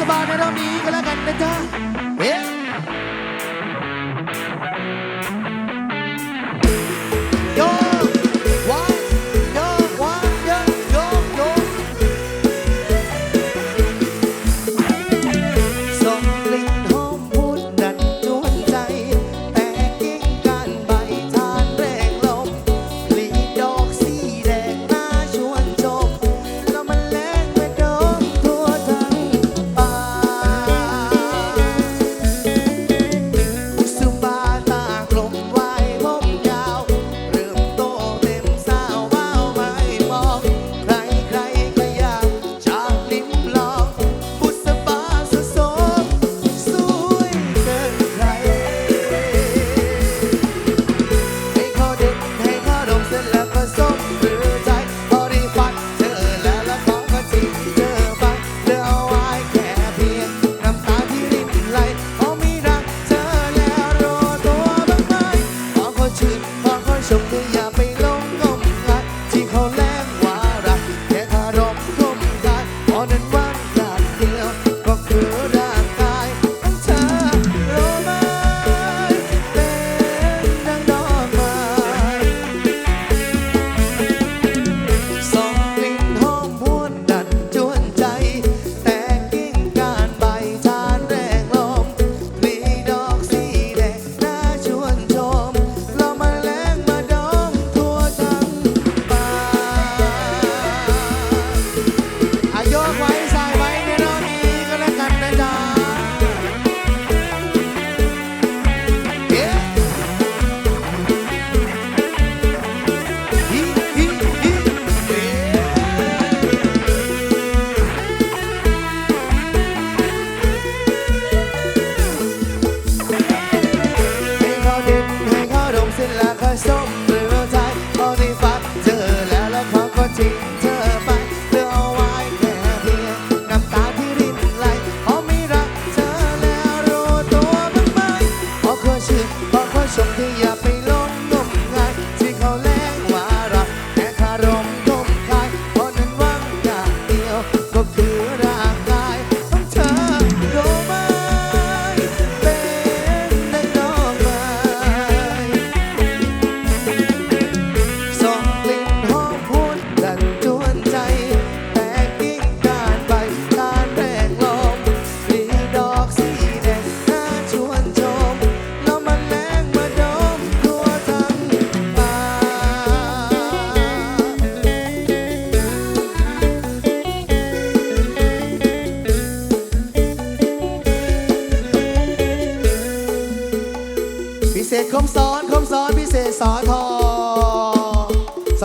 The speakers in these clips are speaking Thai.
สบายในรอบนี้ก็แล้วกันนะจ๊ะ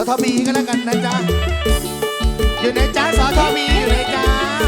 สทบีก็แล้วกันนะจ๊ะ อยู่ในจ๊ะสอทบีอยู่ในจ๊ะ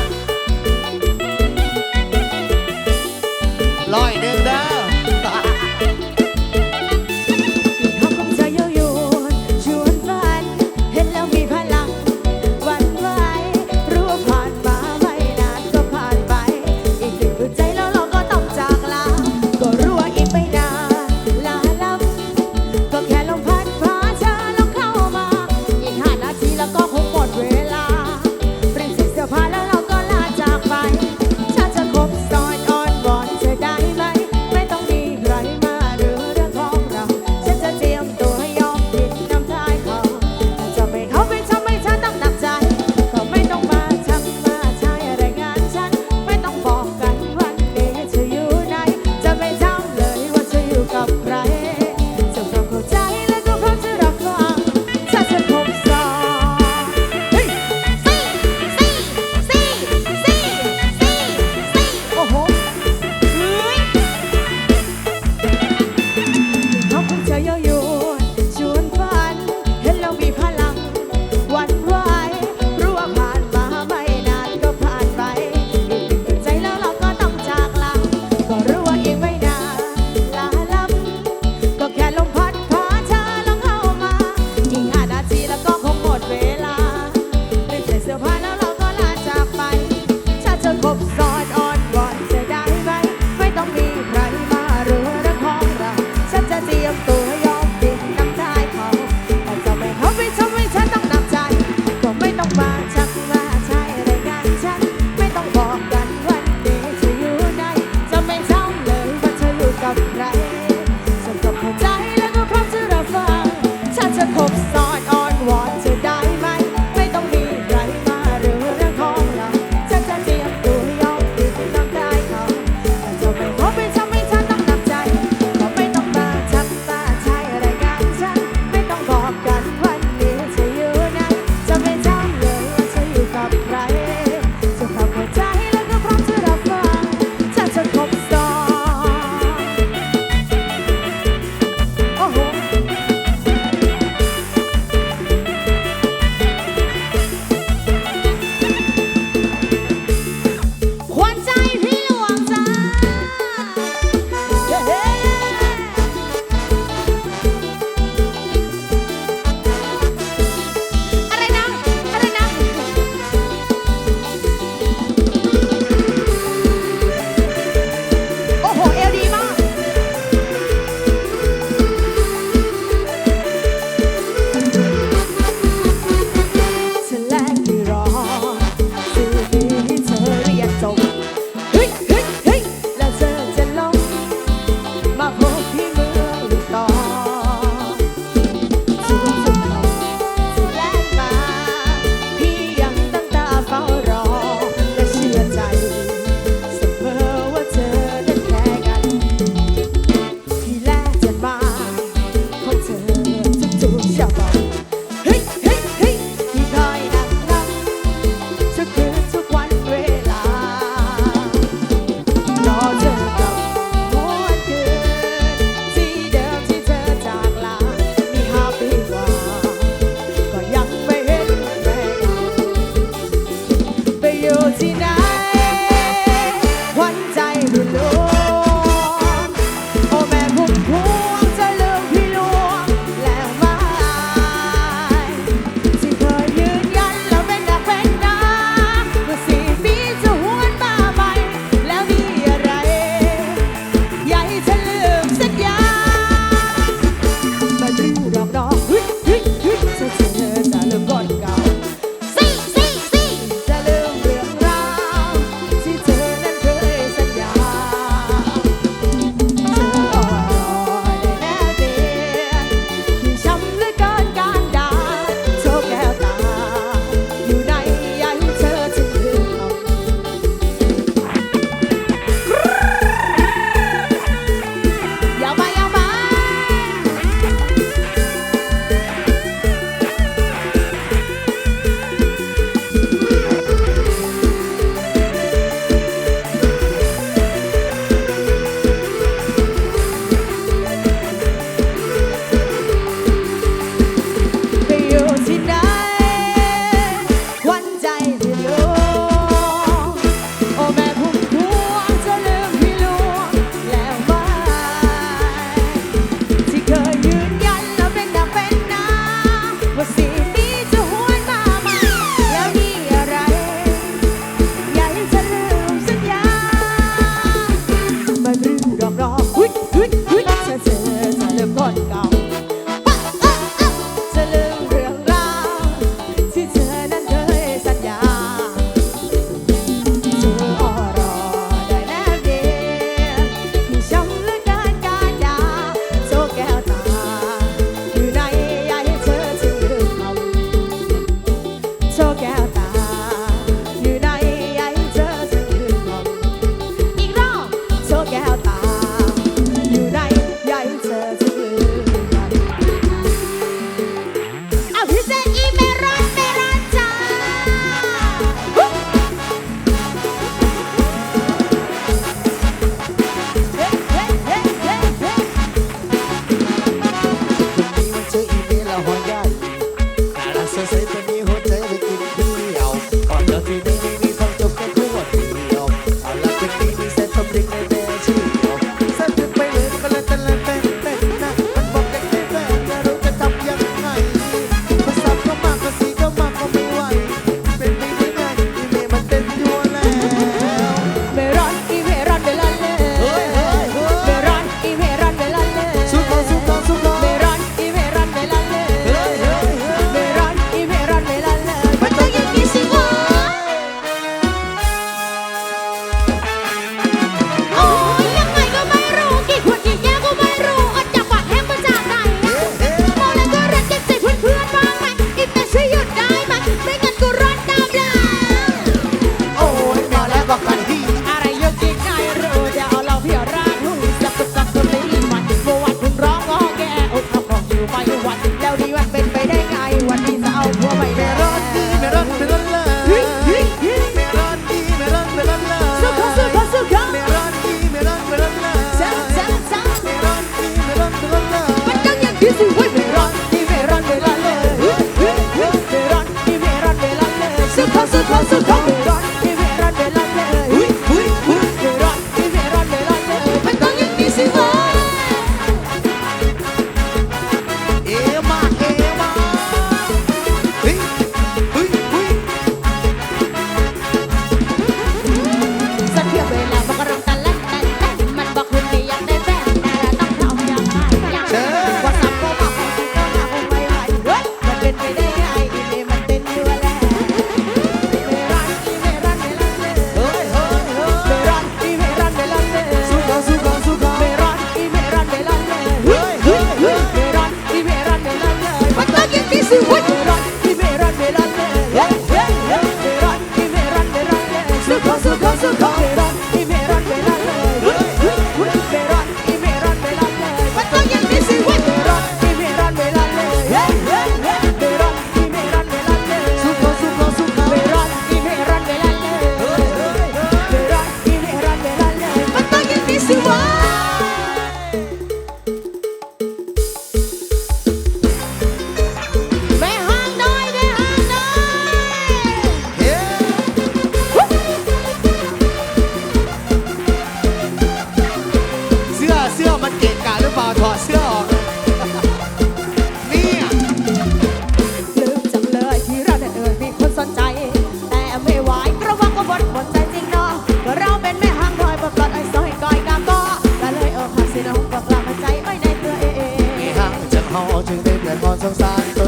ตั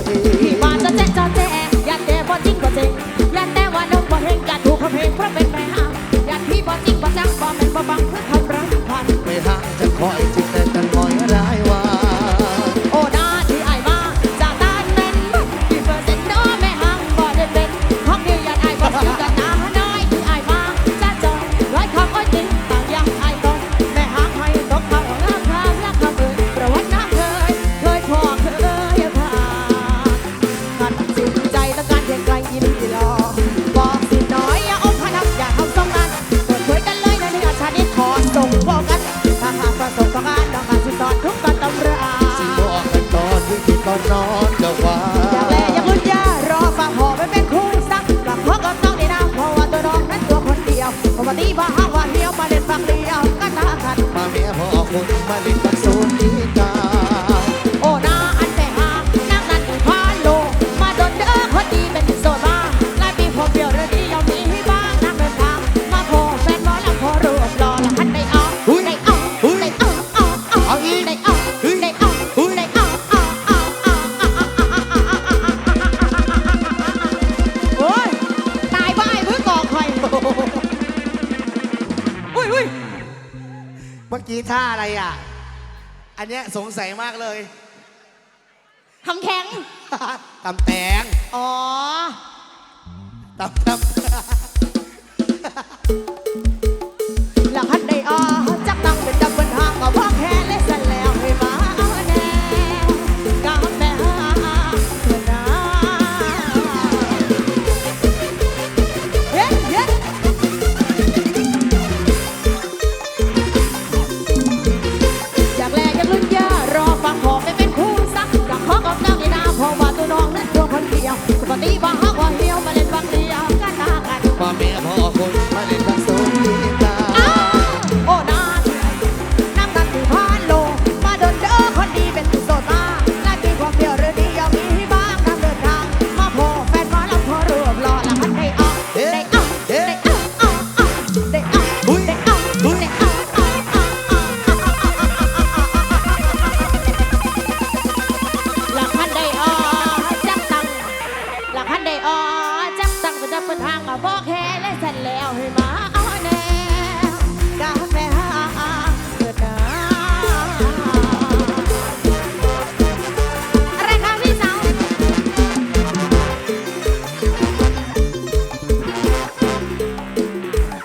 อย่าจะะบ่จริงบ่จริงและแต่ว่าน้องบ่เฮงกันถูเขาเพลงเพราะเป็นแม่ห้ามยันพี่บ่จริงบ่จังบ่แม่นบ่บังเพื่อทำรักพันไม่ห่างจะคอย อันเนี้ยสงสัยมากเลยทำแข็ง ตำแตงอ๋อ ตำตำ